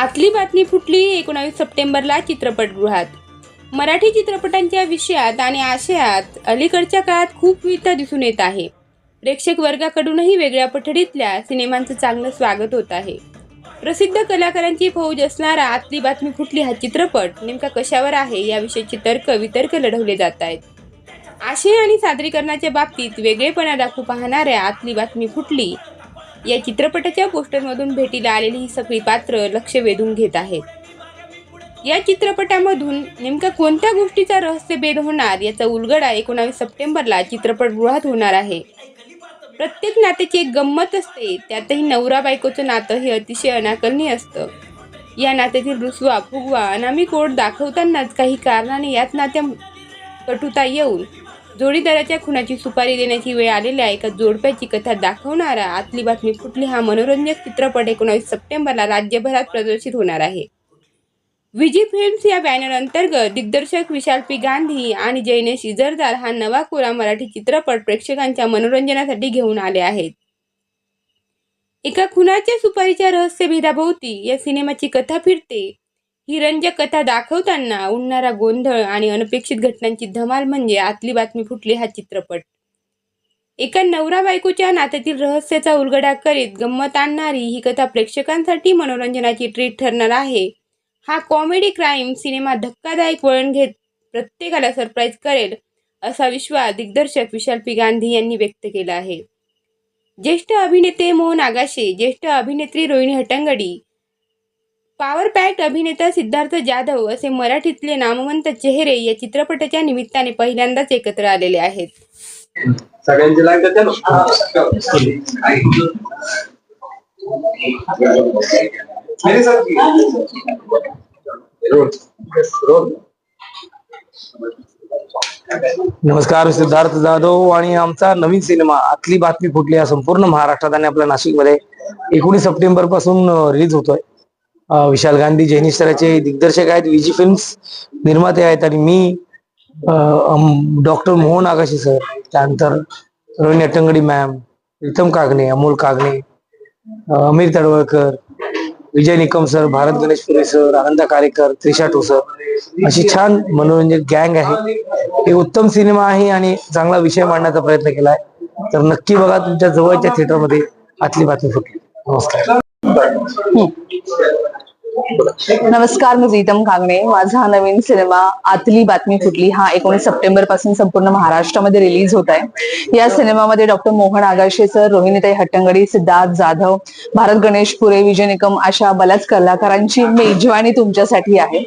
आतली बातमी फुटली एकोणावीस सप्टेंबरला चित्रपटगृहात. मराठी चित्रपटांच्या विषयात आणि आशयात अलीकडच्या काळात खूप विविधता दिसून येत आहे. प्रेक्षक वर्गाकडूनही वेगळ्या पठडीतल्या सिनेमांचं चांगलं स्वागत होत आहे. प्रसिद्ध कलाकारांची फौज असणारा आतली बातमी फुटली हा चित्रपट नेमका कशावर आहे याविषयीचे तर्क वितर्क लढवले जात आहेत. आशय आणि सादरीकरणाच्या बाबतीत वेगळेपणा दाखवू पाहणाऱ्या आतली बातमी फुटली या चित्रपटाच्या पोस्टरमधून भेटीला आलेली ही सगळी पात्र लक्ष वेधून घेत आहेत. या चित्रपटामधून नेमका कोणत्या गोष्टीचा रहस्यभेद होणार याचा उलगडा एकोणावीस सप्टेंबरला चित्रपटगृहात होणार आहे. प्रत्येक नात्याची एक गंमत असते त्यातही नवरा बायकोचं नातं हे अतिशय अनाकलनीय असतं. या नात्यातील रुसवा फुगवा अनामी कोड दाखवतानाच काही कारणाने याच नात्या कटुता येऊन जोडीदाराच्या खुनाची सुपारी देण्याची वेळ आलेल्या एका जोडप्याची कथा दाखवणारा आतली बातमी फुटली हा मनोरंजक चित्रपट एकोणावीस सप्टेंबरला राज्यभरात प्रदर्शित होणार आहे. विजी फिल्म्स या बॅनर अंतर्गत दिग्दर्शक विशाल पी. गांधी आणि जैनेश इजरदार हा नवा कोरा मराठी चित्रपट प्रेक्षकांच्या मनोरंजनासाठी घेऊन आले आहेत. एका खुनाच्या सुपारीच्या रहस्यभेदाभोवती या सिनेमाची कथा फिरते. ही रंजक कथा दाखवताना उडणारा गोंधळ आणि अनपेक्षित घटनांची धमाल म्हणजे आतली बातमी फुटली हा चित्रपट. एका नवरा बायकोच्या नात्यातील रहस्याचा उलगडा करीत गंमत आणणारी ही कथा प्रेक्षकांसाठी मनोरंजनाची ट्रीट ठरणार आहे. हा कॉमेडी क्राईम सिनेमा धक्कादायक वळण घेत प्रत्येकाला सरप्राईज करेल असा विश्वास दिग्दर्शक विशाल पी गांधी यांनी व्यक्त केला आहे. ज्येष्ठ अभिनेते मोहन आगाशे ज्येष्ठ अभिनेत्री रोहिणी हटंगडी पॉवर पॅक्ड अभिनेता सिद्धार्थ जाधव असे मराठीतले नामवंत चेहरे या चित्रपटाच्या निमित्ताने पहिल्यांदाच एकत्र आलेले आहेत. सगळ्यांचे नमस्कार सिद्धार्थ जाधव आणि आमचा नवीन सिनेमा आतली बातमी फुटली हा संपूर्ण महाराष्ट्रात आणि आपल्या नाशिकमध्ये एकोणीस सप्टेंबरपासून रिलीज होतोय. विशाल गांधी जैनिष्ठराचे दिग्दर्शक आहेत विजी फिल्म्स निर्माते आहेत आणि मी डॉक्टर मोहन आगाशी सर त्यानंतर Rohini Hattangadi ma'am Pritam Kagne Amol Kagne Amir Tadwalkar Vijay Nikam sir Bharat Ganesh Pure sir Ananda Karekar Trisha Thosar अशी छान मनोरंजक गँग आहे. हे उत्तम सिनेमा आहे आणि चांगला विषय मांडण्याचा प्रयत्न केलाय. तर नक्की बघा तुमच्या जवळच्या थिएटरमध्ये आतली बातमी फुटली. नमस्कार. हो. नमस्कार मी प्रीतम कांगणे. माझा हा नवीन सिनेमा आतली बातमी फुटली. हा एकोणीस सप्टेंबरपासून संपूर्ण महाराष्ट्रामध्ये रिलीज होत आहे. या सिनेमामध्ये डॉक्टर मोहन आगाशे सर रोहिणीताई हट्टंगडी सिद्धार्थ जाधव भारत गणेश पुरे विजय निकम अशा बऱ्याच कलाकारांची मेजवानी तुमच्यासाठी आहे.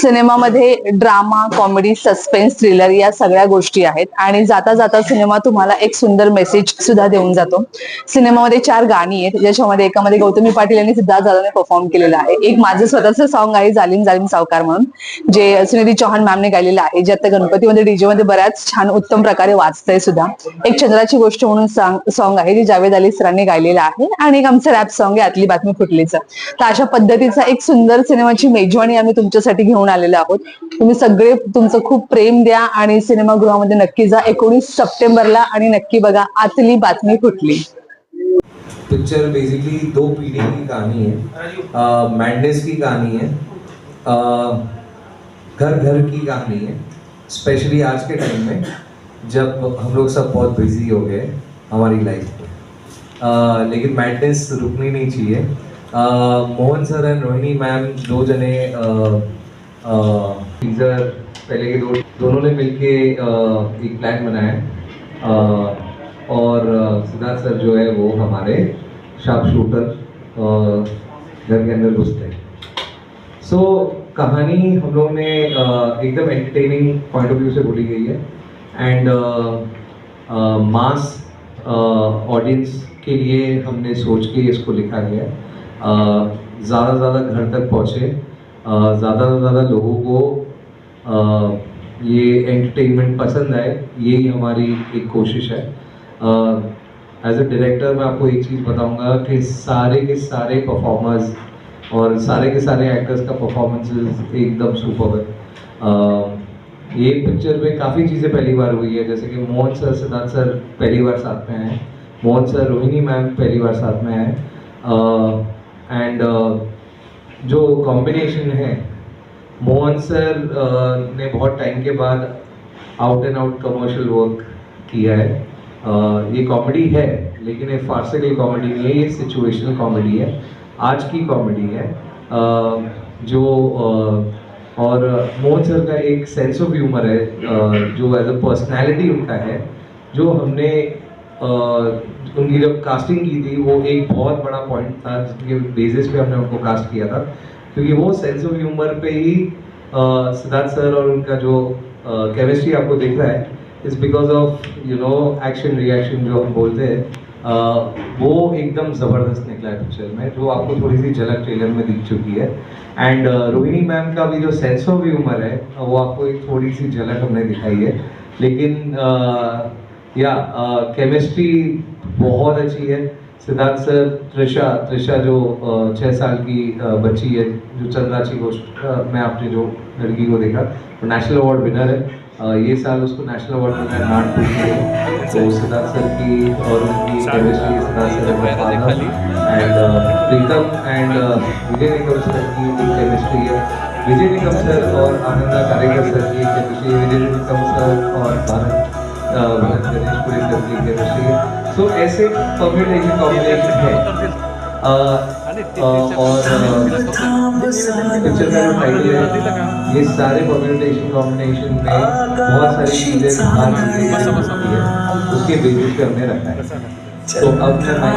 सिनेमामध्ये ड्रामा कॉमेडी सस्पेन्स थ्रिलर या सगळ्या गोष्टी आहेत. आणि जाता जाता सिनेमा तुम्हाला एक सुंदर मेसेज सुद्धा देऊन जातो. सिनेमामध्ये चार गाणी आहेत. ज्याच्यामध्ये एकामध्ये गौतमी पाटील यांनी सिद्धार्थ जाधवने परफॉर्म केलेलं आहे. एक माझं स्वतःचं सॉन्ग आहे जालिम जालिम सावकार म्हणून जे सुनिधी चौहान मॅमने गायलेलं आहे जे आता गणपतीमध्ये डीजे मध्ये बऱ्याच छान उत्तम प्रकारे वाचतंय सुद्धा. एक चंद्राची गोष्ट म्हणून सॉन्ग आहे जे जावेद अली सरांनी गायलेलं आहे आणि एक आमचं रॅप सॉन्ग आहे आतली बातमी फुटलीचं. तर अशा पद्धतीचा एक सुंदर सिनेमाची मेजवानी आम्ही तुमच्यासाठी घेऊन आलेलो आहोत. तुम्ही सगळे तुमचं खूप प्रेम द्या आणि सिनेमागृहामध्ये नक्की जा. एकोणीस सप्टेंबरला आणि नक्की बघा आतली बातमी फुटली. पिक्चर बेसिकली दो पीढ़ी की कहानी है। मैडनेस की कहानी है। घर घर की कहानी है। स्पेशली आज के टाइम में जब हम लोग सब बहुत बिज़ी हो गए हमारी लाइफ में। लेकिन मैडनेस रुकनी नहीं चाहिए। Mohan sir and Rohini ma'am दो जने टीजर पहले के दो दोनों ने मिलके एक प्लान बनाया। है और सिद्धार्थ सर जो है वो हमारे शार्प शूटर घर के अंदर घुसते हैं। सो so, कहानी हम लोग ने एकदम एंटरटेनिंग पॉइंट ऑफ़ व्यू से बोली गई है। एंड मास ऑडियंस के लिए हमने सोच के इसको लिखा गया है। ज़्यादा से ज़्यादा घर तक पहुँचे ज़्यादा से ज़्यादा लोगों को अ, ये एंटरटेनमेंट पसंद आए यही हमारी एक कोशिश है। एज अ डायरेक्टर मैं आपको एक चीज़ बताऊँगा कि सारे के सारे परफॉर्मर्स और सारे के सारे एक्टर्स का परफॉर्मेंसेस एकदम सुपर है। ये पिक्चर में काफ़ी चीज़ें पहली बार हुई है जैसे कि मोहन सर सिद्धार्थ सर पहली बार साथ में हैं। मोहन सर रोहिणी मैम पहली बार साथ में हैं। एंड uh, जो कॉम्बिनेशन है मोहन सर अ, ने बहुत टाइम के बाद out and out commercial work KIA है। ये कॉमेडी है, लेकिन ये फार्सिकल कॉमेडी नहीं है, ये सिचुएशनल कॉमेडी है। आज की कॉमेडी है। जो और मोहन सर का एक सेंस ऑफ़ ह्यूमर है जो एज अ पर्सनैलिटी उनका है, जो हमने उनकी जब कास्टिंग की थी, वो एक बहुत बड़ा पॉइंट था, जिसके बेसिस पे हमने उनको कास्ट किया था। क्योंकि वो सेंस ऑफ़ ह्यूमर पे ही सिद्धार्थ सर और उनका जो केमिस्ट्री आपको दिख रहा है is because of you know action reaction जो हम बोलते हैं वो एकदम ज़बरदस्त निकला है पिक्चर में जो आपको थोड़ी सी झलक ट्रेलर में दिख चुकी है। एंड रोहिणी मैम का भी जो सेंस ऑफ़ ह्यूमर है वो आपको एक थोड़ी सी झलक हमने दिखाई है। लेकिन या केमिस्ट्री बहुत अच्छी है। सिद्धार्थ सर त्रिशा त्रिशा जो छः साल की बच्ची है जो चंद्राची अ, में आपने जो लड़की को देखा वो नेशनल अवार्ड विनर है। ये साल उसको नेशनल अवार्ड मिला नाटक के तो सिद्धार्थ सर की और उनकी chemistry Siddharth sir and Pritam and Vijay Nigam sir की केमिस्ट्री है। विजय निगम सर और आनंदा कारेकर सर की केमिस्ट्री विजय निगम सर और भारत भरत गणेशपुरी सर की केमिस्ट्री है। सो ऐसे कॉम्बिनेशन कॉम्बिनेशन है। अ, और ये सारे कॉम्बिनेशन कॉम्बिनेशन में बहुत सारी चीज़ें उसके बेसिस करने रखा है। तो अब मैं